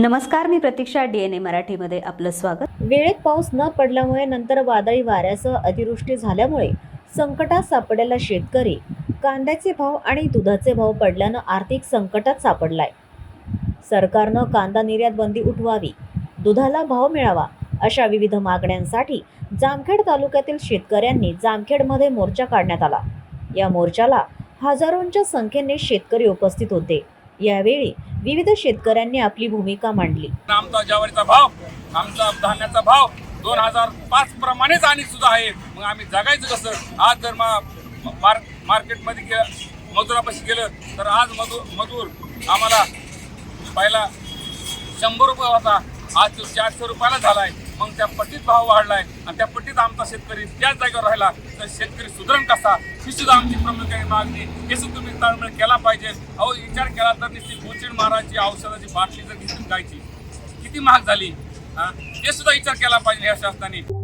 नमस्कार मी प्रतीक्षा D N A मराठीमध्ये आपलं स्वागत. वेळेत पाऊस न पडल्यामुळे नंतर वादळी वाऱ्यासह अतिवृष्टी झाल्यामुळे संकटात सापडलेला शेतकरी कांद्याचे भाव आणि दुधाचे भाव पडल्यानं आर्थिक संकटात सापडलाय. सरकारनं कांदा निर्यात बंदी उठवावी दुधाला भाव मिळावा अशा विविध मागण्यांसाठी जामखेड तालुक्यातील शेतकऱ्यांनी जामखेडमध्ये मोर्चा काढण्यात आला. या मोर्चाला हजारोंच्या संख्येने शेतकरी उपस्थित होते. यावेळी विविध शेतकऱ्यांनी आपली भूमिका मांडली. आमचा ज्वारीचा भाव आमचा धान्याचा भाव दोन हजार पाच प्रमाणेच आणि सुद्धा आहे. मग आम्ही जगायचं कसं? आज जर मा मार मार्केटमध्ये गे मजुरापाशी गेलं तर आज मजूर मजूर आम्हाला पहिला शंभर रुपये होता. आज तो चारशे रुपयाला झाला आहे मग त्या पट्टीत भाव वाढलाय आणि त्या पट्टीत आमचा शेतकरी त्याच जागेवर राहिला तर शेतकरी सुधरण कसा? ही सुद्धा आमची प्रमुख मागणी हे सुद्धा तुम्ही ताळमेळ केला पाहिजे. अहो विचार केला तर नुसती गोचिड माराची औषधाची बाटली जर घेऊन जायची किती महाग झाली? हा? हे सुद्धा विचार केला पाहिजे या शासनाने.